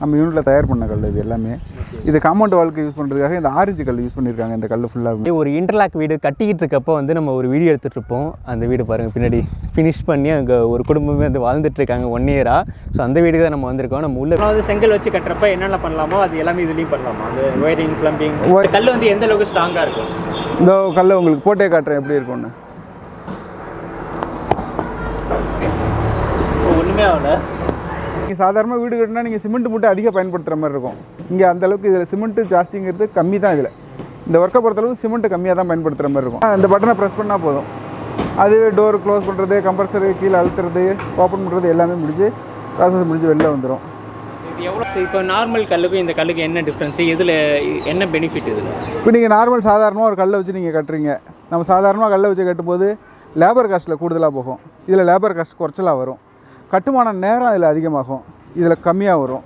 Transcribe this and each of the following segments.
நம்ம யூனிட்டில் தயார் பண்ண கல் இது எல்லாமே. இது காம்பவுண்ட் வால்க்கு யூஸ் பண்ணுறதுக்காக இந்த ஆரஞ்சு கல் யூஸ் பண்ணியிருக்காங்க இந்த கல் ஃபுல்லாக ஒரு இன்டர்லாக் வீடு கட்டிக்கிட்டு இருக்கப்போ வந்து நம்ம ஒரு வீடியோ எடுத்துகிட்டு இருப்போம். அந்த வீடு பாருங்கள் பின்னாடி ஃபினிஷ் பண்ணி அங்கே ஒரு குடும்பமே வந்து வாழ்ந்துட்டு இருக்காங்க ஒன் இயராக ஸோ அந்த வீடுக்கு தான் நம்ம வந்திருக்கோம். நம்ம உள்ள வந்து செங்கல் வச்சு கட்டுறப்ப என்னென்ன பண்ணலாமோ அது எல்லாமே இதுலேயும் பண்ணலாமா? அது ஒயரிங் ப்ளம்பிங் கல் வந்து எந்த அளவுக்கு ஸ்ட்ராங்காக இருக்கும்? இந்த கல்லை உங்களுக்கு போட்டே காட்டுறேன் எப்படி இருக்கும்னு. ஒன்றுமே ஆகல. நீங்கள் சாதாரணமாக வீடு கட்டினா நீங்கள் சிமெண்ட் மூட்டை அதிகம் பயன்படுத்துகிற மாதிரி இருக்கும். இங்கே அந்த அளவுக்கு இதில் சிமெண்ட்டு ஜாஸ்திங்கிறது கம்மி தான் இதில். இந்த ஒர்க்கை பொறுத்தளவுக்கு சிமெண்ட் கம்மியாக தான் பயன்படுத்துகிற மாதிரி இருக்கும். இந்த பட்டனை ப்ரெஸ் பண்ணால் போதும். அது டோர் க்ளோஸ் பண்ணுறது கம்ப்ரஸர் கீழே அழுத்துறது ஓப்பன் பண்ணுறது எல்லாமே முடிஞ்சு ப்ராசஸ் முடிஞ்சு வெளில வந்துடும் இது எவ்வளோ இப்போ நார்மல் கல்லுக்கும் இந்த கல்லுக்கு என்ன டிஃப்ரென்ஸ் இதில் என்ன பெனிஃபிட் இதில்? இப்போ நீங்கள் நார்மல் சாதாரணமாக ஒரு கல்லை வச்சு நீங்கள் கட்டுறீங்க. நம்ம சாதாரணமாக கல்லை வச்சு கட்டும்போது லேபர் காஸ்ட்டில் கூடுதலாக போகும். இதில் லேபர் காஸ்ட் குறைச்சலாக வரும். கட்டுமான நேரம் இதில் அதிகமாகும். இதில் கம்மியாக வரும்.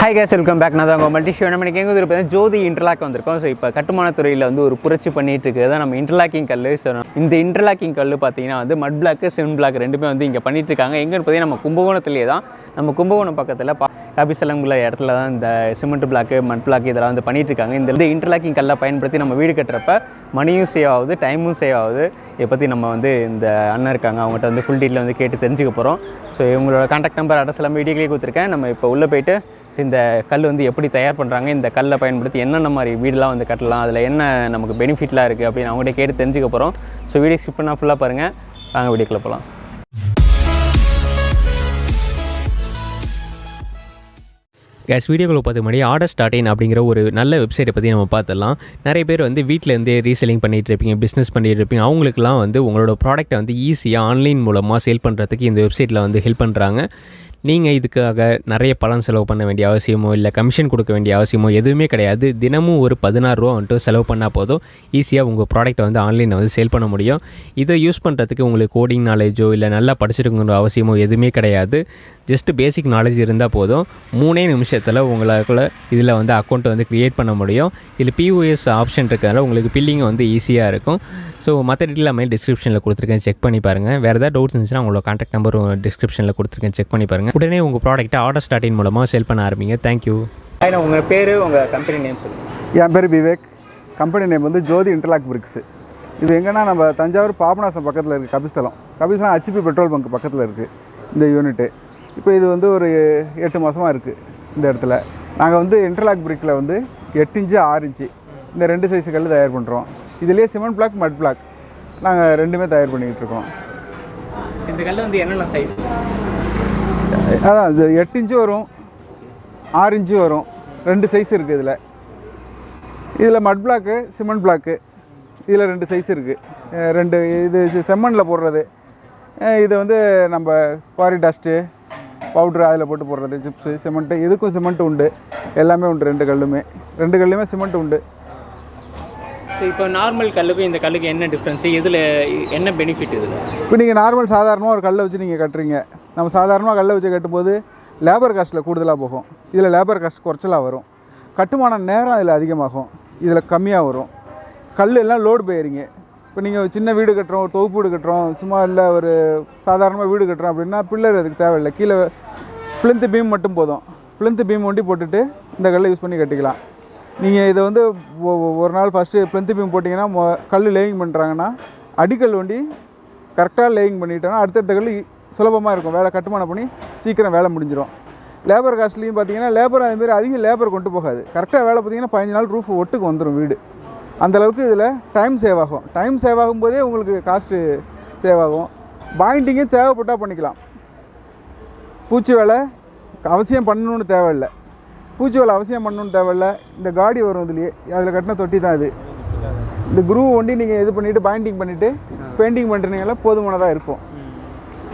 ஹை கேஸ் வெல்கம் பேக் நான் தான் உங்கள் மல்டி ஷோ. நம்ம எங்கே வந்து ஜோதி இன்டர்லாக் வந்திருக்கோம். ஸோ இப்போ கட்டுமானத்துறையில் வந்து ஒரு புரட்சி பண்ணிட்டு இருக்குது. தான் நம்ம இன்டர்லாக்கிங் கல் ஸோ இந்த இன்டர்லாக்கிங் கல் பார்த்தீங்கன்னா வந்து மட் பிளாக் சிமெண்ட் பிளாக் ரெண்டுமே வந்து இங்கே பண்ணிட்டு இருக்காங்க. எங்கன்னு பார்த்தீங்கன்னா நம்ம கும்பகோணத்துலேயே தான். நம்ம கும்பகோணம் பக்கத்தில் பா காபிசலங்குள்ள இடத்துல தான் இந்த சிமெண்ட் பிளாக்கு மண் பிளாக் இதெல்லாம் வந்து பண்ணிட்டு இருக்காங்க இந்த இந்த இன்டர்லாக்கிங் கல்லை பயன்படுத்தி நம்ம வீடு கட்டுறப்ப மணியும் சேவ் ஆகுது டைமும் சேவ் ஆகுது இதை பற்றி நம்ம வந்து இந்த அண்ணன் இருக்காங்க அவங்ககிட்ட வந்து ஃபுல் டீட்டில் வந்து கேட்டு தெரிஞ்சுக்க போகிறோம் ஸோ இவங்களோட கான்டாக்ட் நம்பர் அட்ரஸ் எல்லாமே வீடியோக்லேயே கொடுத்துருக்கேன். நம்ம இப்போ உள்ளே போயிட்டு இந்த கல் வந்து எப்படி தயார் பண்ணுறாங்க இந்த கல்லை பயன்படுத்தி என்னென்ன மாதிரி வீடெலாம் வந்து கட்டலாம் அதில் என்ன நமக்கு பெனிஃபிட்லாம் இருக்குது அப்படின்னு அவங்ககிட்ட கேட்டு தெரிஞ்சுக்க போகிறோம் ஸோ வீடியோ ஸ்கிப் பண்ணால் ஃபுல்லாக பாருங்கள் நாங்கள் வீடியோக்குள்ள போகலாம் கேஸ் வீடியோக்குள்ள பார்த்து முன்னாடி ஆர்டர் ஸ்டார்ட் இன் அப்படிங்கிற ஒரு நல்ல வெப்சைட்டை பற்றி நம்ம பார்த்துடலாம். நிறைய பேர் வந்து வீட்டிலேருந்தே ரீசெல்லிங் பண்ணிகிட்டு இருப்பீங்க பிஸ்னஸ் பண்ணிகிட்டு இருப்பீங்க அவங்களுக்குலாம் வந்து உங்களோட ப்ராடக்ட்டை வந்து ஈஸியாக ஆன்லைன் மூலமாக சேல் பண்ணுறதுக்கு இந்த வெப்சைட்டில் வந்து ஹெல்ப் பண்ணுறாங்க நீங்கள் இதுக்காக நிறைய பணம் செலவு பண்ண வேண்டிய அவசியமோ இல்லை கமிஷன் கொடுக்க வேண்டிய அவசியமோ எதுவுமே கிடையாது. தினமும் ஒரு பதினாறு ரூபா வந்துட்டு செலவு பண்ணால் போதும். ஈஸியாக உங்கள் ப்ராடக்ட்டை வந்து ஆன்லைனில் வந்து சேல் பண்ண முடியும். இதை யூஸ் பண்ணுறதுக்கு உங்களுக்கு கோடிங் நாலேஜோ இல்லை நல்லா படிச்சிருக்கணுங்கிற அவசியமோ எதுவுமே கிடையாது. ஜஸ்ட் பேசிக் நாலேஜ் இருந்தால் போதும். மூணே நிமிஷத்தில் உங்களுக்குள்ள இதில் வந்து அக்கௌண்ட் வந்து க்ரியேட் பண்ண முடியும். இதில் பிஓஎஸ் ஆப்ஷன் இருக்கிறதுனால உங்களுக்கு பில்லிங் வந்து ஈஸியாக இருக்கும். ஸோ மற்ற டீட்டெயில் எல்லாமே டிஸ்கிரிப்ஷனில் கொடுத்துருக்கேன். செக் பண்ணி பாருங்கள் வேறு ஏதாவது டவுட்ஸ் இருந்துச்சுன்னா உங்களோட கான்டாக்ட் நம்பர் டிஸ்கிரிப்ஷனில் கொடுத்துருக்கேன். செக் பண்ணி பாருங்கள் உடனே உங்கள் ப்ராடக்ட்டை ஆர்டர் ஸ்டார்டிங் மூலமாக சேல் பண்ண ஆரம்பிங்க. தேங்க்யூ உங்கள் பேர் உங்கள் கம்பெனி நேம் சொல்லுங்கள் என் பேர் விவேக். கம்பெனி நேம் வந்து ஜோதி இன்டர்லாக் பிரிக்ஸு இது எங்கன்னா நம்ம தஞ்சாவூர் பாபநாசம் பக்கத்தில் இருக்குது Kabisthalam. Kabisthalam HP petrol bunk பக்கத்தில் இருக்குது இந்த யூனிட்டு இப்போ இது வந்து ஒரு எட்டு மாதமாக இருக்குது இந்த இடத்துல. நாங்கள் வந்து இன்டர்லாக் பிரிக்கில் வந்து எட்டு இன்ச்சு ஆறு இன்ச்சு இந்த ரெண்டு சைஸ் கல் தயார் பண்ணுறோம் இதுலேயே சிமெண்ட் பிளாக் மட் பிளாக் நாங்கள் ரெண்டுமே தயார் பண்ணிக்கிட்டு இருக்கோம். இந்த கல் வந்து என்னென்ன சைஸ் அதான் இது எட்டு இன்ச்சு வரும். ஆறு இன்ச்சு வரும். ரெண்டு சைஸ் இருக்குது இதில். இதில் மட் பிளாக்கு சிமெண்ட் பிளாக்கு இதில் ரெண்டு சைஸ் இருக்குது ரெண்டு இது செம்மண்ணில் போடுறது. இது வந்து நம்ம குவாரி டஸ்ட்டு பவுட்ரு அதில் போட்டு போடுறது சிப்ஸு சிமெண்ட்டு இதுக்கும் சிமெண்ட் உண்டு. எல்லாமே உண்டு ரெண்டு கல்லுமே. ரெண்டு கல்லுமே சிமெண்ட் உண்டு. ஸோ இப்போ நார்மல் கல்லுக்கும் இந்த கல்லுக்கு என்ன டிஃப்ரென்ஸ் இதில் என்ன பெனிஃபிட் இதில் இப்போ நீங்கள் நார்மல் சாதாரணமாக ஒரு கல்லை வச்சு நீங்கள் கட்டுறீங்க. நம்ம சாதாரணமாக கல்லை வச்சு கட்டும்போது லேபர் காஸ்ட்டில் கூடுதலாக போகும். இதில் லேபர் காஸ்ட் குறைச்சலாக வரும். கட்டுமான நேரம் இதில் அதிகமாகும். இதில் கம்மியாக வரும். கல் எல்லாம் லோடு போயிடுங்க இப்போ நீங்கள் சின்ன வீடு கட்டுறோம் ஒரு தொகுப்பு வீடு கட்டுறோம் சும்மா இல்லை ஒரு சாதாரணமாக வீடு கட்டுறோம் அப்படின்னா பில்லர் அதுக்கு தேவையில்லை. கீழே பிளிந்து பீம் மட்டும் போதும். பிளிந்து பீம் ஒண்டி போட்டுட்டு இந்த கல்லை யூஸ் பண்ணி கட்டிக்கலாம். நீங்கள் இதை வந்து ஒரு நாள் ஃபஸ்ட்டு பிளிந்த் பீம் போட்டிங்கன்னா மொ கல் லேயிங் பண்ணுறாங்கன்னா அடிக்கல் வண்டி கரெக்டாக லேயிங் பண்ணிட்டோன்னா அடுத்தடுத்த கல் சுலபமாக இருக்கும். வேலை கட்டுமானம் பண்ணி சீக்கிரம் வேலை முடிஞ்சிடும் லேபர் காஸ்ட்லேயும் பார்த்தீங்கன்னா லேபர் அதேமாரி அதிக லேபர் கொண்டு போகாது. கரெக்டாக வேலை பார்த்தீங்கன்னா பதினஞ்சு நாள் ரூஃப் ஒட்டுக்கு வந்துடும் வீடு. அந்தளவுக்கு இதில் டைம் சேவ் ஆகும். டைம் சேவ் ஆகும்போதே உங்களுக்கு காஸ்ட்டு சேவ் ஆகும். பாயிண்டிங்கும் தேவைப்பட்டால் பண்ணிக்கலாம். பூச்சி வேலை அவசியம் பண்ணணும்னு தேவையில்லை. பூச்சி அவசியம் பண்ணணும்னு தேவையில்ல. இந்த காடி வரும் இதுலேயே. அதில் கட்டின தொட்டி தான் இது. இந்த குரூ ஒண்டி நீங்கள் இது பண்ணிவிட்டு பைண்டிங் பண்ணிவிட்டு பெயிண்டிங் பண்ணுறீங்களா போதுமானதாக இருக்கும்.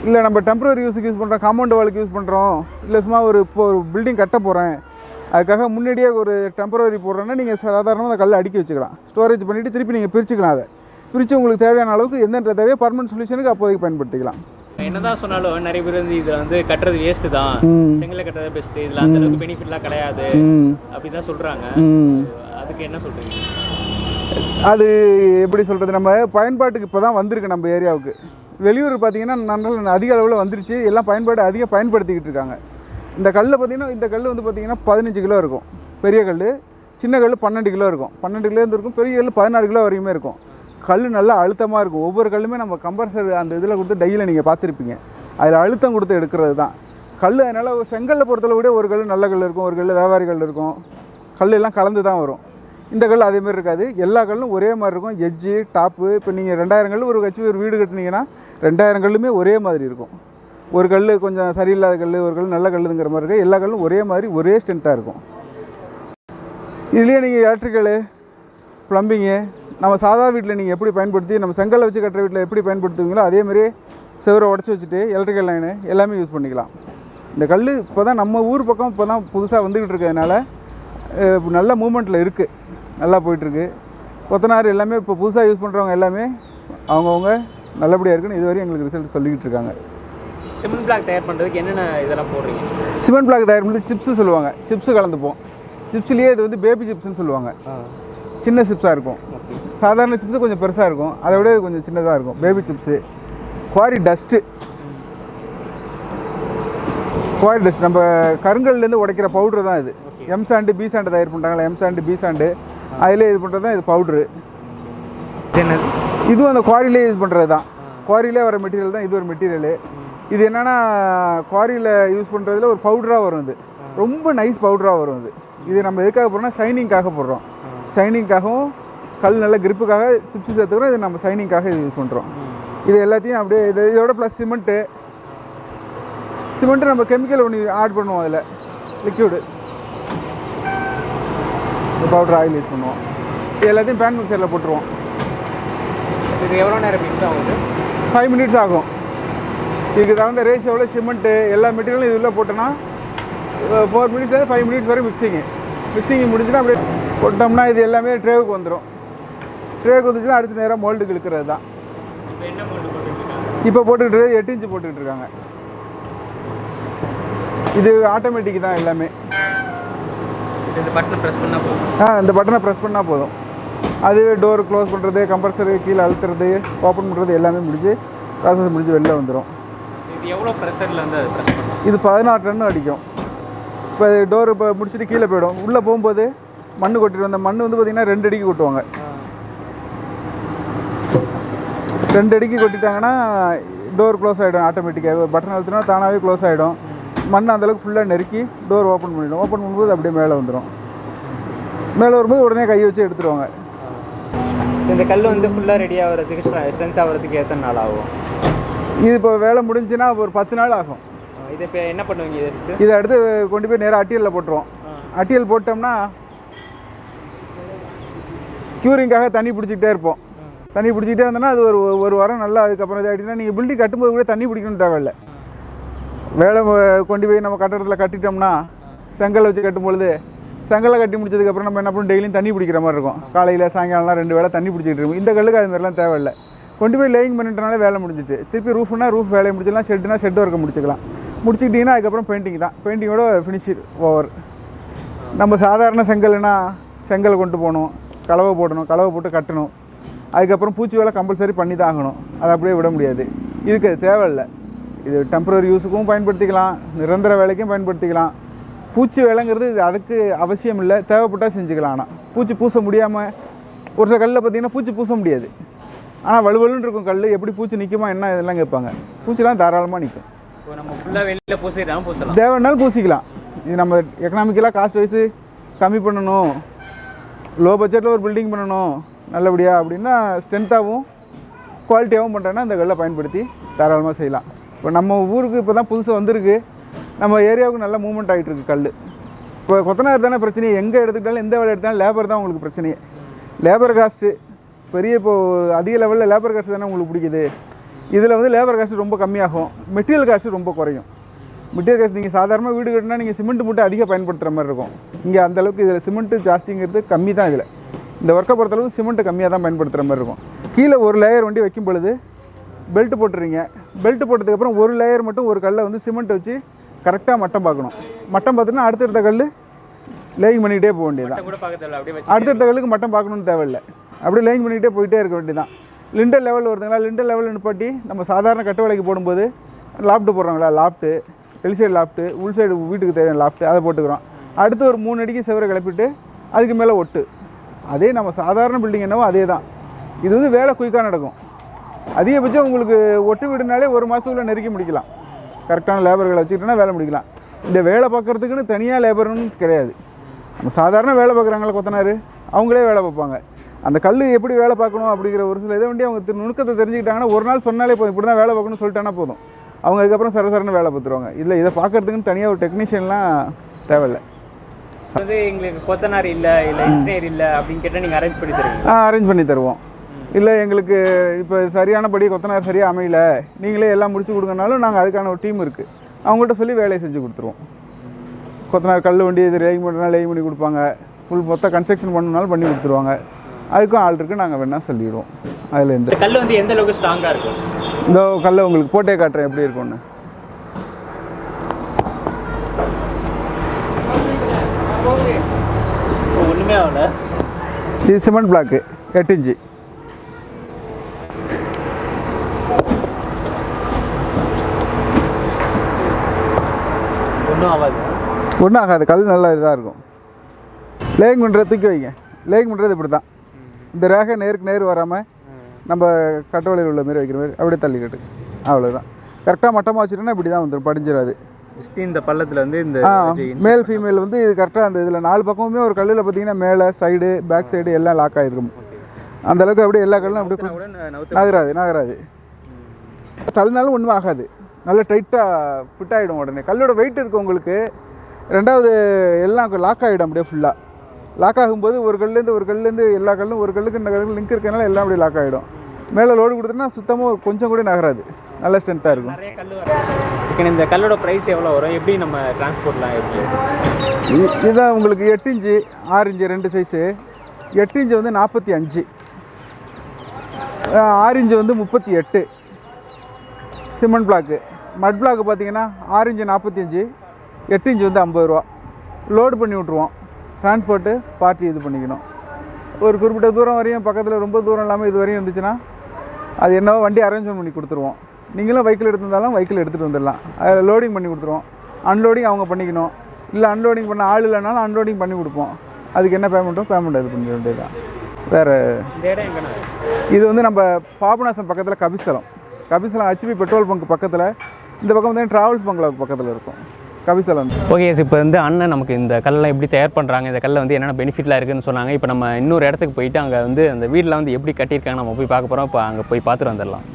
இல்லை நம்ம டெம்பரரி யூஸுக்கு யூஸ் பண்ணுறோம் காம்பவுண்ட் வாலுக்கு யூஸ் பண்ணுறோம் இல்லை சும்மா ஒரு இப்போ ஒரு பில்டிங் கட்ட போகிறேன் அதுக்காக முன்னாடியே ஒரு டெம்பரரி போடுறேன்னா நீங்கள் சாதாரணமாக அந்த கல்லை அடுக்கி வச்சுக்கலாம். ஸ்டோரேஜ் பண்ணிவிட்டு திருப்பி நீங்கள் பிரிச்சுக்கலாம் அதை. பிரித்து உங்களுக்கு தேவையான அளவுக்கு எந்தெந்த தேவையோ பர்மனன்ட் சொல்யூஷனுக்கு அப்போதைக்கு பயன்படுத்திக்கலாம். என்னதான் சொன்னாலும் நிறைய பேர் வந்து இதில் வந்து கட்டுறது வேஸ்ட்டு தான். ம். செங்கலை கட்டுறது பெஸ்ட்டு இதில் அந்த அளவுக்கு பெனிஃபிட்லாம் கிடையாது. ம். அப்படி தான் சொல்கிறாங்க ம். அதுக்கு என்ன சொல்கிறீங்க அது எப்படி சொல்கிறது நம்ம பயன்பாட்டுக்கு இப்போ தான் வந்திருக்கு நம்ம ஏரியாவுக்கு. வெளியூர் பார்த்தீங்கன்னா நல்ல அதிக அளவில் வந்துருச்சு. எல்லாம் பயன்பாடு அதிகம் பயன்படுத்திக்கிட்டு இருக்காங்க. இந்த கல் பார்த்தீங்கன்னா இந்த கல் வந்து பார்த்தீங்கன்னா பதினஞ்சு கிலோ இருக்கும். பெரிய கல் சின்ன கல் பன்னெண்டு கிலோ இருக்கும். பன்னெண்டு கிலோலேருந்து இருக்கும். பெரிய கல் பதினாறு கிலோ வரையுமே இருக்கும். கல் நல்லா அழுத்தமாக இருக்கும். ஒவ்வொரு கல்லுமே நம்ம கம்பர்சர் அந்த இதில் கொடுத்து டையில் நீங்கள் பார்த்துருப்பீங்க. அதில் அழுத்தம் கொடுத்து எடுக்கிறது தான். கல் அதனால் செங்கல்லை பொறுத்தளவு கூட ஒரு கல் நல்ல கல் இருக்கும் ஒரு கல் வியாபாரி கல் இருக்கும். கல் எல்லாம் கலந்து தான் வரும். இந்த கல் அதே மாதிரி இருக்காது. எல்லா கல்லும் ஒரே மாதிரி இருக்கும். எஜ்ஜு டாப்பு இப்போ நீங்கள் ரெண்டாயிரம் கல் ஒரு கட்சி ஒரு வீடு கட்டுனீங்கன்னா ரெண்டாயிரம் கல்லுமே ஒரே மாதிரி இருக்கும். ஒரு கல் கொஞ்சம் சரியில்லாத கல் ஒரு கல் நல்ல கல்லுங்கிற மாதிரி இருக்குது எல்லா கல்லும் ஒரே மாதிரி ஒரே ஸ்ட்ரென்த்தாக இருக்கும். இதுலேயே நீங்கள் எலக்ட்ரிக்கலு ப்ளம்பிங்கு நம்ம சாதா வீட்டில் நீங்கள் எப்படி பயன்படுத்தி நம்ம செங்கல்ல வச்சு கட்டுற வீட்டில் எப்படி பயன்படுத்துவீங்களோ அதே மாதிரி செவரை உடச்சி வச்சுட்டு எலக்ட்ரிக்கல் லைனு எல்லாமே யூஸ் பண்ணிக்கலாம். இந்த கல் இப்போ தான் நம்ம ஊர் பக்கம் இப்போ தான் புதுசாக வந்துக்கிட்டு இருக்கிறதுனால இப்ப நல்ல மூமெண்ட்டில் இருக்குது நல்லா போயிட்டுருக்கு. கொத்தனார் எல்லாமே இப்போ புதுசாக யூஸ் பண்ணுறவங்க எல்லாமே அவங்கவுங்க நல்லபடியாக இருக்குன்னு இதுவரையும் எங்களுக்கு ரிசல்ட் சொல்லிக்கிட்டு இருக்காங்க. சிமெண்ட் பிளாக் தயார் பண்ணுறதுக்கு என்னென்ன இதெல்லாம் போடுறீங்க? சிமெண்ட் பிளாக் தயார் பண்ணி சிப்ஸு சொல்லுவாங்க. சிப்ஸு கலந்துப்போம். சிப்ஸ்லேயே இது வந்து பேபி சிப்ஸ்னு சொல்லுவாங்க. சின்ன சிப்ஸாக இருக்கும். சாதாரண சிப்ஸு கொஞ்சம் பெருசாக இருக்கும். அதை விட இது கொஞ்சம் சின்னதாக இருக்கும். Baby chips quarry dust quarry dust நம்ம கருங்கல்லேருந்து உடைக்கிற பவுட்ரு தான் இது. எம் சாண்டு பி சாண்டு தயார் பண்ணுறாங்களா எம் சாண்டு பி சாண்டு அதிலே இது பண்ணுறது தான் இது பவுட்ரு என்னது? இதுவும் அந்த குவாரிலே யூஸ் பண்ணுறது தான். குவாரிலே வர மெட்டீரியல் தான் இது ஒரு மெட்டீரியலு இது என்னென்னா குவாரியில் யூஸ் பண்ணுறதுல ஒரு பவுடராக வரும் இது. ரொம்ப நைஸ் பவுடராக வரும் இது. இது நம்ம எதுக்காக போடுறோம்னா ஷைனிங்காக போடுறோம். ஷைனிங்காகவும் கல் நல்ல கிரிப்புக்காக சிப்ஸ் சேர்த்துக்கிறோம் இது நம்ம ஷைனிங்காக இது யூஸ் பண்ணுறோம் இது எல்லாத்தையும் அப்படியே இது இதோட ப்ளஸ் சிமெண்ட்டு சிமெண்ட்டு நம்ம கெமிக்கல் ஒன்று ஆட் பண்ணுவோம் அதில். லிக்யூடு பவுடர் ஆயில் யூஸ் பண்ணுவோம். இது எல்லாத்தையும் பேன் மிக்சரில் போட்டுருவோம். இது எவ்வளோ நேரம் மிக்ஸ் ஆகுது? ஃபைவ் மினிட்ஸ் ஆகும். இதுக்கு தகுந்த ரேஷியோவில் சிமெண்ட்டு எல்லா மெட்டீரியலும் இதில் போட்டோன்னா ஃபோர் மினிட்ஸ்லேருந்து ஃபைவ் மினிட்ஸ் வரை மிக்சிங்கு மிக்சிங் முடிஞ்சுன்னா அப்படியே போட்டோம்னா இது எல்லாமே ட்ரேவுக்கு வந்துடும் ட்ரேவுக்கு வந்துச்சுன்னா அடுத்த நேரம் மோல்டுக்கு இழுக்கிறது தான். இப்போ என்ன மோல்டு போட்டுருக்கீங்க இப்போ போட்டுக்கிட்டு எட்டு இன்ச்சு போட்டுக்கிட்டு இருக்காங்க. இது ஆட்டோமேட்டிக் தான் எல்லாமே. இந்த பட்டனை ப்ரெஸ் பண்ணால் போதும். ஆ இந்த பட்டனை ப்ரெஸ் பண்ணால் போதும். அது டோர் க்ளோஸ் பண்ணுறது கம்பல்சரி கீழே அழுத்துறது ஓப்பன் பண்ணுறது எல்லாமே முடிஞ்சு ப்ராசஸ் முடிஞ்சு வெளில வந்துடும் இது எவ்வளோ ப்ரெஷரில் வந்து இது பதினாறு டன் அடிக்கும். இப்போ டோர் இப்போ முடிச்சுட்டு கீழே போயிடும். உள்ளே போகும்போது மண் கொட்டிட்டு வந்த மண் வந்து பார்த்திங்கன்னா ரெண்டு அடிக்கு கொட்டுவாங்க. ரெண்டு அடிக்கு கொட்டிட்டாங்கன்னா டோர் க்ளோஸ் ஆகிடும் ஆட்டோமேட்டிக்காக பட்டன் அழுத்தினா தானாகவே க்ளோஸ் ஆகிடும் மண் அந்தளவுக்கு ஃபுல்லாக நெருக்கி டோர் ஓப்பன் பண்ணிடும். ஓப்பன் பண்ணும்போது அப்படியே மேலே வந்துடும் மேலே வரும்போது உடனே கை வச்சு எடுத்துருவாங்க. இந்த கல் வந்து ஃபுல்லாக ரெடி ஆகிறதுக்கு ஸ்ட்ரென்த் ஆகிறதுக்கு எத்தனை நாள் ஆகும். இது இப்போ வேலை முடிஞ்சுன்னா ஒரு பத்து நாள் ஆகும். இது இப்போ என்ன பண்ணுவீங்க இது இதை அடுத்து கொண்டு போய் நேராக அட்டியலில் போட்டுருவோம். அட்டியல் போட்டோம்னா க்யூரிங்காக தண்ணி பிடிச்சிக்கிட்டே இருப்போம். தண்ணி பிடிச்சிக்கிட்டே இருந்தோம்னா அது ஒரு ஒரு வாரம் நல்லா அதுக்கப்புறம் இதாகிட்டுனா நீங்கள் பில்டிங் கட்டும்போது கூட தண்ணி பிடிக்கணும்னு தேவையில்லை. வேலை கொண்டு போய் நம்ம கட்டடத்தில் கட்டிட்டோம்னா செங்கல் வச்சு கட்டும் பொழுது செங்கலை கட்டி முடிச்சதுக்கப்புறம் நம்ம என்ன பண்ணும் டெய்லியும் தண்ணி பிடிக்கிற மாதிரி இருக்கும். காலையில் சாயங்காலம்லாம் ரெண்டு வேளை தண்ணி பிடிச்சிக்கிட்டு இருக்கும். இந்த கல்லுக்கு அது மாதிரிலாம் தேவையில்லை. கொண்டு போய் லேயிங் பண்ணிட்டனால வேலை முடிஞ்சிட்டு. திருப்பி ரூஃப்னா ரூஃப் வேலையை முடிச்சிடலாம். ஷெட்னா ஷெட் ஒர்க்கை முடிச்சிக்கலாம். முடிச்சுக்கிட்டிங்கன்னா அதுக்கப்புறம் பெயிண்டிங் தான். பெயிண்டிங்கோட ஃபினிஷ் ஓவர் நம்ம சாதாரண செங்கல்னா செங்கல் கொண்டு போகணும். கலவை போடணும். கலவை போட்டு கட்டணும். அதுக்கப்புறம் பூச்சி வேலை கம்பல்சரி பண்ணி தான் ஆகணும் அதை அப்படியே விட முடியாது. இதுக்கு அது தேவையில்லை. இது டெம்பரரி யூஸுக்கும் பயன்படுத்திக்கலாம். நிரந்தர வேலைக்கும் பயன்படுத்திக்கலாம். பூச்சி வேலைங்கிறது இது அதுக்கு அவசியம் இல்லை. தேவைப்பட்டால் செஞ்சுக்கலாம் ஆனால் பூச்சி பூச முடியாமல் ஒரு சில கல்லில் பார்த்தீங்கன்னா பூச்சி பூச முடியாது. ஆனால் வலுவலுன்னு இருக்கும் கல் எப்படி பூச்சி நிற்குமா என்ன இதெல்லாம் கேட்பாங்க. பூச்சிலாம் தாராளமாக நிற்கும் நம்ம ஃபுல்லாக வெளியில் பூசிடலாம் பூசலாம். தேவைன்னாலும் பூசிக்கலாம். இது நம்ம எக்கனாமிக்கலாக காஸ்ட் வைஸு கம்மி பண்ணணும். லோ பட்ஜெட்டில் ஒரு பில்டிங் பண்ணணும். நல்லபடியாக அப்படின்னா ஸ்ட்ரென்த்தாகவும் குவாலிட்டியாகவும் பண்ணுறேன்னா இந்த கல்லை பயன்படுத்தி தாராளமாக செய்யலாம். இப்போ நம்ம ஊருக்கு இப்போ தான் புதுசாக வந்திருக்கு. நம்ம ஏரியாவுக்கு நல்ல மூவ்மெண்ட் ஆகிட்டு இருக்கு கல் இப்போ கொத்தனார் தானே பிரச்சனையே எங்கே எடுத்துக்கிட்டாலும் எந்த வேலை எடுத்தாலும் லேபர் தான் உங்களுக்கு பிரச்சனையே. லேபர் காஸ்ட்டு பெரிய இப்போது அதிக லெவலில் லேபர் காஸ்ட் தானே உங்களுக்கு பிடிக்குது. இதில் வந்து லேபர் காஸ்ட் ரொம்ப கம்மியாகும். மெட்டீரியல் காஸ்ட்டு ரொம்ப குறையும். மெட்டீரியல் காஸ்ட் நீங்கள் சாதாரணமாக வீடு கட்டினா நீங்கள் சிமெண்ட் மூட்டை அதிகம் பயன்படுத்துகிற மாதிரி இருக்கும். இங்கே அந்தளவுக்கு இதில் சிமெண்ட்டு ஜாஸ்திங்கிறது கம்மி தான் இதில். இந்த ஒர்க்கை பொறுத்தளவு சிமெண்ட்டு கம்மியாக தான் பயன்படுத்துகிற மாதிரி இருக்கும். கீழே ஒரு லேயர் வண்டி வைக்கும் பொழுது பெல்ட் போட்டுறீங்க. பெல்ட் போட்டதுக்கப்புறம் ஒரு லேயர் மட்டும் ஒரு கல்லை வந்து சிமெண்ட் வச்சு கரெக்டாக மட்டம் பார்க்கணும். மட்டம் பார்த்துன்னா அடுத்தடுத்த கல் லேயிங் பண்ணிக்கிட்டே போக வச்சு அடுத்தடுத்த கல்லுக்கு மட்டம் பார்க்கணும்னு தேவையில்லை. அப்படியே லைன் பண்ணிக்கிட்டே போயிட்டே இருக்க வேண்டியதான் லிண்டர் லெவல் வருதுங்களா? லிண்டர் லெவல் நிப்பாட்டி நம்ம சாதாரண கட்டு வேலைக்கு போடும்போது லாப்ட்டு போடுறாங்களா லாப்ட்டு வெளி சைடு லாஃப்ட்டு உள் சைடு வீட்டுக்கு தேவையான லாஃப்ட்டு அதை போட்டுக்கிறோம். அடுத்து ஒரு மூணு அடிக்கு செவரை கிளப்பிட்டு அதுக்கு மேலே ஒட்டு. அதே நம்ம சாதாரண பில்டிங் என்னவோ அதே தான் இது வந்து வேலை குயிக்காக நடக்கும். அதிகபட்சம் உங்களுக்கு ஒட்டு வீடுனாலே ஒரு மாதத்துக்குள்ளே நெருக்கி முடிக்கலாம். கரெக்டான லேபர்களை வச்சுக்கிட்டோன்னா வேலை முடிக்கலாம். இந்த வேலை பார்க்குறதுக்குன்னு தனியாக லேபர்னு கிடையாது. நம்ம சாதாரண வேலை பார்க்குறாங்களே கொத்தனார் அவங்களே வேலை பார்ப்பாங்க. அந்த கல் எப்படி வேலை பார்க்கணும் அப்படிங்கிற ஒரு சில இதை வண்டி அவங்க நுணுக்கத்தை தெரிஞ்சுக்கிட்டாங்கன்னா ஒரு நாள் சொன்னாலே போதும். இப்படி தான் வேலை பார்க்கணும்னு சொல்லிட்டானா போதும். அவங்க அதுக்கப்புறம் சரசரன்னு வேலை பார்த்துருவாங்க. இல்லை இதை பார்க்குறதுக்குன்னு தனியாக ஒரு டெக்னீஷியன்லாம் தேவையில்லை. வந்து எங்களுக்கு கொத்தனார் இல்லை இல்லை இன்ஜினியர் இல்லை அப்படின்னு கேட்டால் நீங்கள் அரேஞ்ச் பண்ணி தருவீங்க அரேஞ்ச் பண்ணி தருவோம். இல்லை எங்களுக்கு இப்போ சரியானபடி கொத்தனார் சரியாக அமையல. நீங்களே எல்லாம் முடிச்சு கொடுங்கனாலும் நாங்கள் அதுக்கான ஒரு டீம் இருக்குது அவங்கள்ட்ட சொல்லி வேலையை செஞ்சு கொடுத்துருவோம். கொத்தனார் கல் வண்டி இது லேயிங் பண்ணுறதுனா லேயிங் பண்ணி கொடுப்பாங்க. ஃபுல் மொத்த கன்ஸ்ட்ரக்ஷன் பண்ணணுனாலும் பண்ணி கொடுத்துருவாங்க. அதுக்கும் ஆள் இருக்குது நாங்கள் வேணால் சொல்லிடுவோம். அதில் எந்த இந்த கல் வந்து எந்த அளவுக்கு ஸ்ட்ராங்காக இருக்கும்? இந்த கல்லை உங்களுக்கு போட்டே காட்டுறேன் எப்படி இருக்கும்னு. இது சிமெண்ட் பிளாக்கு எட்டு இன்ச்சு. ஒன்றும் ஆகாது. ஒன்றும் ஆகாது. கல் நல்லா இதாக இருக்கும். லேயிங் பண்ணுறது தூக்கி வைங்க. லேயிங் பண்ணுறது இப்படி தான் இந்த ரேகை நேருக்கு நேர் வராமல் நம்ம கட்டவளையில் உள்ள மாதிரி வைக்கிற மாதிரி அப்படியே தள்ளிக்கட்டு. அவ்வளோதான் கரெக்டாக மட்டமாக வச்சுட்டோன்னா இப்படி தான் வந்துடும் படிஞ்சிடாது இந்த பள்ளத்தில் வந்து இந்த மேல் ஃபீமேல் வந்து இது கரெக்டாக அந்த இதில் நாலு பக்கமுமே ஒரு கல்லில் பார்த்தீங்கன்னா மேலே சைடு பேக் சைடு எல்லாம் லாக் ஆகிருக்கும் அந்த அளவுக்கு அப்படியே எல்லா கல்லும் அப்படியே நகராது நகராது தள்ளினாலும் ஒன்றும் ஆகாது. நல்லா டைட்டாக ஃபிட் ஆகிடும் உடனே. கல்லோட வெயிட் இருக்கு உங்களுக்கு. ரெண்டாவது எல்லாம் லாக் ஆகிடும் அப்படியே ஃபுல்லாக லாக் ஆகும்போது ஒரு கல்லேருந்து ஒரு கல்லேருந்து எல்லா கல்லும் ஒரு கல்லுக்கு இந்த கல்லுக்கு லிங்க் இருக்கனால எல்லாம் அப்படியே லாக் ஆகிடும் மேலே லோடு கொடுத்தோன்னா சுத்தமாக கொஞ்சம் கூட நகராது நல்ல ஸ்ட்ரென்த்தாக இருக்கும். நிறைய கல் இந்த கல்லோட ப்ரைஸ் எவ்வளோ வரும்? எப்படி நம்ம டிரான்ஸ்போர்ட்லாம் எப்படி இ- இதுதான் உங்களுக்கு எட்டு இன்ச்சு ஆறு இன்ச்சு ரெண்டு சைஸு எட்டு இன்ச்சு வந்து நாற்பத்தி அஞ்சு. ஆறு இன்ச்சு வந்து முப்பத்தி எட்டு. சிமெண்ட் பிளாக்கு மட் பிளாக்கு பார்த்தீங்கன்னா ஆறு இன்ச்சு நாற்பத்தி அஞ்சு எட்டு இன்ச்சு வந்து ஐம்பது ரூபா. லோடு பண்ணி விட்ருவோம் டிரான்ஸ்போர்ட்டு பார்ட்டி இது பண்ணிக்கணும். ஒரு குறிப்பிட்ட தூரம் வரையும் பக்கத்தில் ரொம்ப தூரம் இல்லாமல் இது வரையும் இருந்துச்சுன்னா அது என்னவோ வண்டி அரேஞ்ச்மெண்ட் பண்ணி கொடுத்துருவோம். நீங்களும் வெஹிக்கிள் எடுத்திருந்தாலும் வெஹிக்கிள் எடுத்துகிட்டு வந்துடலாம். அதில் லோடிங் பண்ணி கொடுத்துருவோம். அன்லோடிங் அவங்க பண்ணிக்கணும். இல்லை அன்லோடிங் பண்ண ஆள் இல்லைனாலும் அன்லோடிங் பண்ணி கொடுப்போம். அதுக்கு என்ன பேமெண்ட்டோ பேமெண்ட் இது பண்ணிக்க வேண்டியதுதான். வேறு இது வந்து நம்ம பாபநாசம் பக்கத்தில் Kabisthalam. Kabisthalam HP petrol bunk பக்கத்தில். இந்த பக்கம் வந்து ட்ராவல்ஸ் பங்களாவுக்கு பக்கத்தில் இருக்கும். வந்து. ஓகே இப்போ வந்து அண்ணன் நமக்கு இந்த கல்லாம் எப்படி தயார் பண்ணுறாங்க இந்த கல்லில் வந்து என்னென்ன பெனிஃபிட்லாம் இருக்குன்னு சொன்னாங்க. இப்போ நம்ம இன்னொரு இடத்துக்கு போயிட்டு அங்கே வந்து அந்த வீடெலாம் வந்து எப்படி கட்டியிருக்காங்க நம்ம போய் பார்க்க போகிறோம் இப்போ அங்கே போய் பார்த்துட்டு வந்துடலாம்.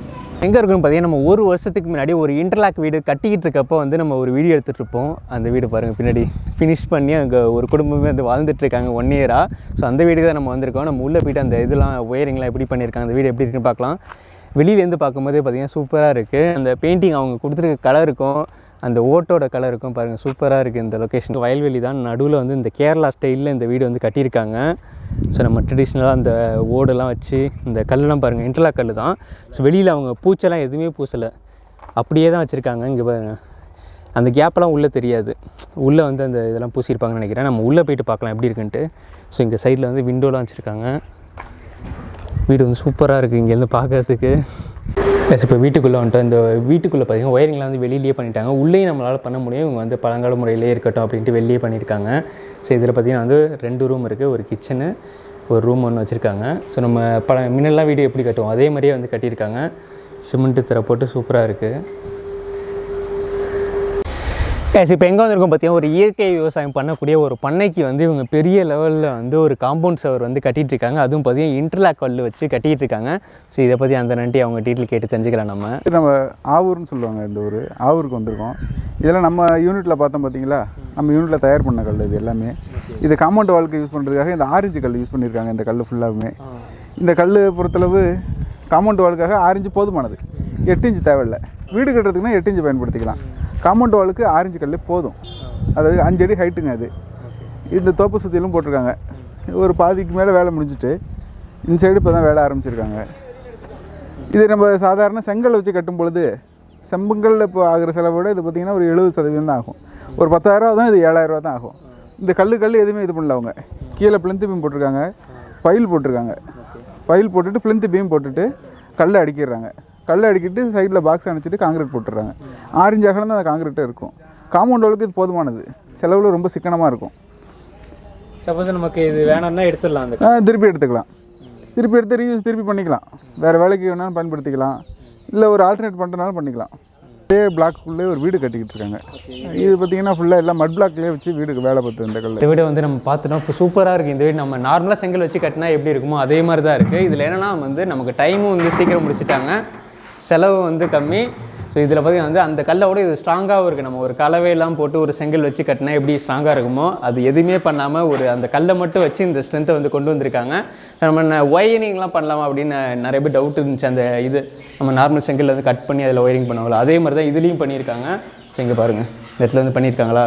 எங்கே இருக்குன்னு பார்த்தீங்கன்னா நம்ம ஒரு வருஷத்துக்கு முன்னாடி ஒரு இன்டர்லாக் வீடு கட்டிக்கிட்டு இருக்கப்போ வந்து நம்ம ஒரு வீடியோ எடுத்துகிட்டு இருப்போம் அந்த வீடு பாருங்கள் பின்னாடி ஃபினிஷ் பண்ணி அங்கே ஒரு குடும்பமே வந்து வாழ்ந்துட்டுருக்காங்க ஒன் இயராக ஸோ அந்த வீடுக்கு தான் நம்ம வந்திருக்கோம். நம்ம உள்ளே போய்ட்டு அந்த இதெல்லாம் ஒயரிங்லாம் எப்படி பண்ணியிருக்காங்க அந்த வீடு எப்படி இருக்குன்னு பார்க்கலாம். வெளியிலேருந்து பார்க்கும்போதே பார்த்தீங்கன்னா சூப்பராக இருக்குது அந்த பெயிண்டிங் அவங்க கொடுத்துருக்க கலருக்கும் அந்த ஓட்டோட கலருக்கும் பாருங்கள் சூப்பராக இருக்குது இந்த லொக்கேஷன் வயல்வெளி தான். நடுவில் வந்து இந்த கேரளா ஸ்டைலில் இந்த வீடு வந்து கட்டியிருக்காங்க. ஸோ நம்ம ட்ரெடிஷ்னலாக அந்த ஓடெல்லாம் வச்சு இந்த கல்லெலாம் பாருங்கள் இன்டர்லாக் கல் தான். ஸோ வெளியில் அவங்க பூச்செல்லாம் எதுவுமே பூசலை. அப்படியே தான் வச்சுருக்காங்க இங்கே பாருங்கள் அந்த கேப்பெல்லாம் உள்ளே தெரியாது. உள்ளே வந்து அந்த இதெல்லாம் பூசியிருப்பாங்கன்னு நினைக்கிறேன். நம்ம உள்ளே போயிட்டு பார்க்கலாம் எப்படி இருக்குன்ட்டு. ஸோ இங்கே சைடில் வந்து விண்டோலாம் வச்சுருக்காங்க. வீடு வந்து சூப்பராக இருக்குது இங்கேருந்து பார்க்கறதுக்கு. எஸ் இப்போ வீட்டுக்குள்ளே வந்துட்டு இந்த வீட்டுக்குள்ளே பார்த்தீங்கன்னா ஒயரிங்லாம் வந்து வெளியிலேயே பண்ணிட்டாங்க. உள்ளேயும் நம்மளால் பண்ண முடியும். இவங்க வந்து பழங்கால முறையிலே இருக்கட்டும் அப்படின்ட்டு வெளியே பண்ணியிருக்காங்க. ஸோ இதில் பார்த்தீங்கன்னா வந்து ரெண்டு ரூம் இருக்குது ஒரு கிச்சனு ஒரு ரூம் ஒன்று வச்சுருக்காங்க. ஸோ நம்ம பல முன்னெல்லாம் வீடு எப்படி கட்டுவோம்? அதே மாதிரியே வந்து கட்டியிருக்காங்க. சிமெண்ட்டு திரை போட்டு சூப்பராக இருக்குது கேஸ் இப்போ எங்கே வந்திருக்கோம் பார்த்தீங்கன்னா ஒரு இயற்கை விவசாயம் பண்ணக்கூடிய ஒரு பண்ணைக்கு வந்து இவங்க பெரிய லெவலில் வந்து ஒரு காம்பவுண்ட் சவர் வந்து கட்டிகிட்டு இருக்காங்க அதுவும் பார்த்தீங்கன்னா இன்டர்லாக் கல் வச்சு கட்டிகிட்டு இருக்காங்க ஸோ இதை பற்றி அந்த நன்றி அவங்க டீட்டெயில் கேட்டு தெரிஞ்சுக்கலாம் நம்ம. நம்ம ஆவூர்னு சொல்லுவாங்க இந்த ஊர். ஆவூருக்கு வந்திருக்கோம். இதெல்லாம் நம்ம யூனிட்டில் பார்த்தோம் பார்த்தீங்களா நம்ம யூனிட்டில் தயார் பண்ண கல் இது எல்லாமே. இது காம்பவுண்ட் வாழ்க்கை யூஸ் பண்ணுறதுக்காக இந்த ஆரஞ்சு கல் யூஸ் பண்ணியிருக்காங்க இந்த கல் ஃபுல்லாகவுமே இந்த கல் பொறுத்தளவு காம்பவுண்ட் வாளுக்காக ஆரஞ்சு போதுமானது. எட்டு இன்ச்சு தேவையில்லை. வீடு கட்டுறதுக்குன்னா எட்டு இன்ச்சு பயன்படுத்திக்கலாம். காம்பவுண்ட் வாளுக்கு ஆரஞ்சு கல் போதும். அதாவது அஞ்சு அடி ஹைட்டுங்க அது. இந்த தோப்பு சுற்றிலும் போட்டிருக்காங்க. ஒரு பாதிக்கு மேலே வேலை முடிஞ்சிட்டு இந்த சைடு இப்போ தான் வேலை ஆரம்பிச்சிருக்காங்க. இது நம்ம சாதாரண செங்கல் வச்சு கட்டும் பொழுது செம்பங்கல்ல இப்போ ஆகிற செலவோட இது பார்த்திங்கன்னா ஒரு எழுபது சதவீதம் தான் ஆகும். ஒரு பத்தாயிரரூவா தான் இது ஏழாயிரரூவா தான் ஆகும். இந்த கல் கல் எதுவுமே இது பண்ணல அவங்க. கீழே பிளிந்து பீம் போட்டிருக்காங்க. பைல் போட்டிருக்காங்க. பைல் போட்டுட்டு பிளிந்து பீம் போட்டுட்டு கல்லை அடிக்கிடுறாங்க கல்லை அடிக்கிட்டு சைடில் பாக்ஸ் அணைச்சிட்டு காங்கிரீட் போட்டுடுறாங்க. ஆரஞ்சு அகலம் தான் அந்த காங்கிரீட்டே இருக்கும். காம்பவுண்ட் வாலுக்கு இது போதுமானது. செலவில் ரொம்ப சிக்கனமாக இருக்கும். சப்போஸ் நமக்கு இது வேணாம்னா எடுத்துடலாம் திருப்பி எடுத்துக்கலாம். திருப்பி எடுத்து ரீயூஸ் திருப்பி பண்ணிக்கலாம். வேறு வேலைக்கு வேணாலும் பயன்படுத்திக்கலாம். இல்லை ஒரு ஆல்டர்னேட் பண்ணுறனாலும் பண்ணிக்கலாம். இதே பிளாக்குள்ளே ஒரு வீடு கட்டிக்கிட்டு இருக்காங்க. இது பார்த்தீங்கன்னா ஃபுல்லாக எல்லாம் மட் பிளாக்லேயே வச்சு வீடுக்கு வேலை பார்த்து இந்த கல்ல. இந்த வீடு வந்து நம்ம பார்த்துட்டோம் இப்போ சூப்பராக இருக்குது இந்த வீடு நம்ம நார்மலாக செங்கல் வச்சு கட்டினா எப்படி இருக்குமோ அதே மாதிரி தான் இருக்குது இதில் என்னென்னா வந்து நமக்கு டைமும் வந்து சீக்கிரம் முடிச்சிட்டாங்க. செலவு வந்து கம்மி. ஸோ இதில் பார்த்திங்கன்னா வந்து அந்த கல்லோட இது ஸ்ட்ராங்காகவும் இருக்குது நம்ம ஒரு கலவையெல்லாம் போட்டு ஒரு செங்கல் வச்சு கட்டினா எப்படி ஸ்ட்ராங்காக இருக்குமோ அது எதுவுமே பண்ணாமல் ஒரு அந்த கல்லை மட்டும் வச்சு இந்த ஸ்ட்ரென்த்தை வந்து கொண்டு வந்திருக்காங்க. ஸோ நம்ம ஒயரிங்லாம் பண்ணலாமா அப்படின்னு நிறைய பேர் டவுட் இருந்துச்சு. அந்த இது நம்ம நார்மல் செங்கல் வந்து கட் பண்ணி அதில் ஒயரிங் பண்ணுவாங்களா அதே மாதிரி தான் இதுலேயும் பண்ணியிருக்காங்க. ஸோ இங்கே பாருங்கள் இந்த இடத்துல வந்து பண்ணியிருக்காங்களா?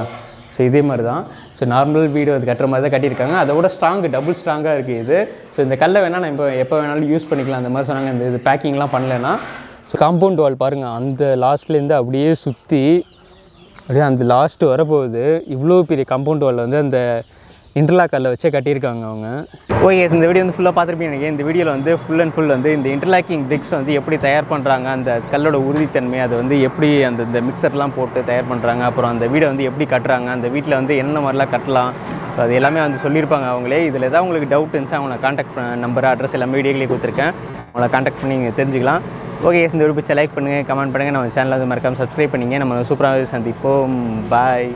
ஸோ இதே மாதிரி தான் ஸோ நார்மல் வீடு அது கட்டுற மாதிரி தான் கட்டியிருக்காங்க. அதை விட ஸ்ட்ராங் டபுள் ஸ்ட்ராங்காக இருக்குது இது. ஸோ இந்த கல்லை வேணால் நம்ம இப்போ எப்போ வேணாலும் யூஸ் பண்ணிக்கலாம். அந்த மாதிரி சொன்னாங்க. இந்த இது பேக்கிங்லாம் பண்ணலைன்னா ஸோ காம்பவுண்ட் வால் பாருங்கள் அந்த லாஸ்ட்லேருந்து அப்படியே சுற்றி அப்படியே அந்த லாஸ்ட்டு வரப்போகுது. இவ்வளோ பெரிய காம்பவுண்ட் வால் வந்து அந்த இன்டர்லாக் கல்லை வச்சே கட்டியிருக்காங்க அவங்க. ஓகே இந்த வீடியோ வந்து ஃபுல்லாக பார்த்துருப்பீங்க எனக்கு இந்த வீடியோவில் வந்து ஃபுல் அண்ட் ஃபுல் வந்து இந்த இன்டர்லாக்கிங் பிரிக்ஸ் வந்து எப்படி தயார் பண்ணுறாங்க அந்த கல்லோட உறுதித்தன்மை அதை வந்து எப்படி அந்த இந்த மிக்சர்லாம் போட்டு தயார் பண்ணுறாங்க அப்புறம் அந்த வீடை வந்து எப்படி கட்டுறாங்க அந்த வீட்டில் வந்து என்ன மாதிரிலாம் கட்டலாம் ஸோ அது எல்லாமே வந்து சொல்லியிருப்பாங்க அவங்களே. இதில் ஏதாவது உங்களுக்கு டவுட் இருந்துச்சு அவங்கள காண்டாக்ட் நம்பர் அட்ரஸ் எல்லாமே வீடியோக்களே கொடுத்துருக்கேன். அவங்கள காண்டாக்ட் பண்ணி நீங்கள் தெரிஞ்சுக்கலாம். ஓகே இந்த வீடியோ பிடிச்ச லைக் பண்ணுங்கள் கமெண்ட் பண்ணுங்கள் நம்ம சேனலில் வந்து மறக்காமல் சப்ஸ்கிரைப் பண்ணிங்க. நம்ம சூப்பராக சந்திப்போம். பாய்